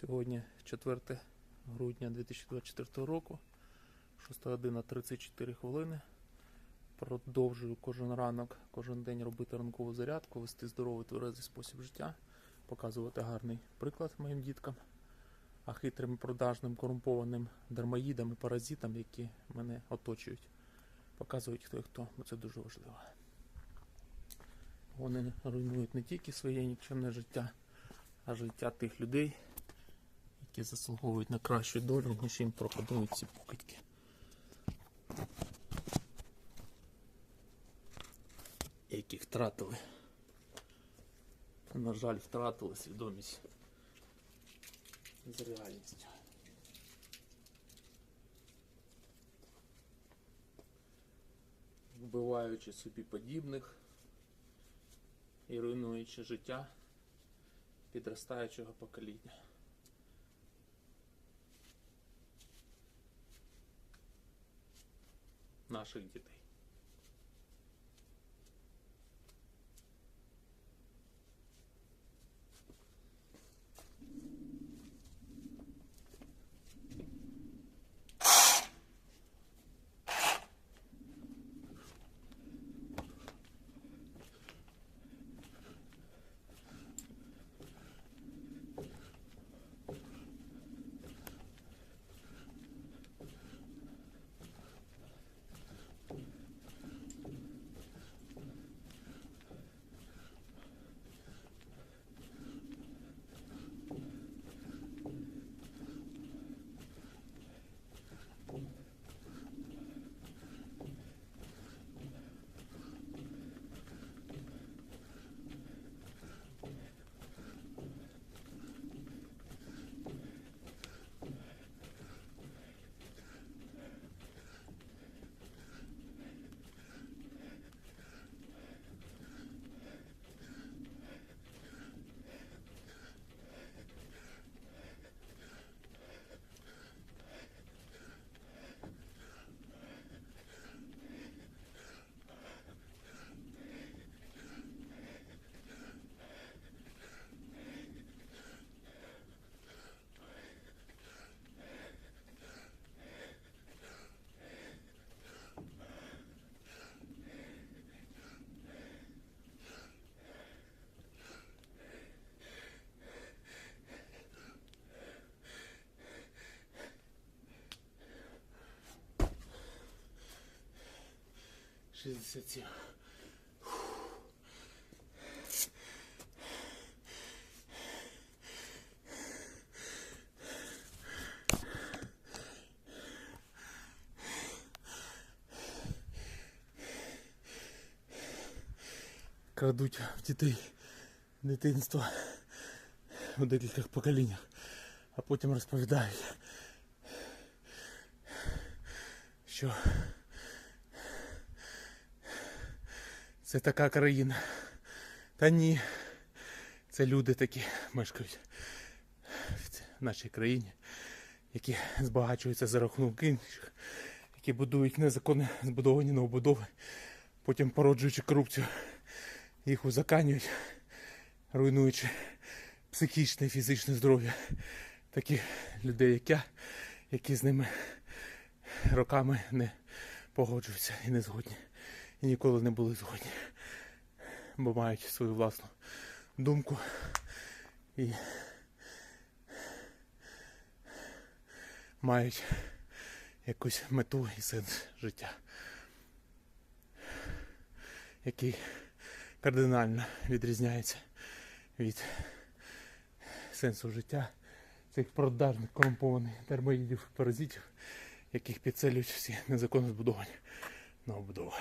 Сьогодні 4 грудня 2024 року, 6 година 34 хвилини. Продовжую кожен ранок, кожен день робити ранкову зарядку, вести здоровий тверезий спосіб життя, показувати гарний приклад моїм діткам, а хитрим, продажним, корумпованим дармоїдам і паразитам, які мене оточують, показують хто і хто, бо це дуже важливо. Вони руйнують не тільки своє нікчемне життя, а життя тих людей, які заслуговують на кращу долю, ніж їм пропонують ці покидьки. Які втратили. На жаль, втратили свідомість з реальністю. Вбиваючи собі подібних і руйнуючи життя підростаючого покоління. Наших дітей. Шістдесят сім. Крадуть в дітей дитинство у декількох поколіннях, а потім розповідають, що це така країна. Та ні, це люди такі мешкають в нашій країні, які збагачуються за рахунок інших, які будують незаконно збудовані новобудови, потім породжуючи корупцію, їх узаканюють, руйнуючи психічне і фізичне здоров'я таких людей, як я, які з ними роками не погоджуються і не згодні. І ніколи не були згодні. Бо мають свою власну думку і мають якусь мету і сенс життя, який кардинально відрізняється від сенсу життя цих продажних корумпованих термоїдів паразитів, яких підселюють всі незаконно збудовані на новобудови.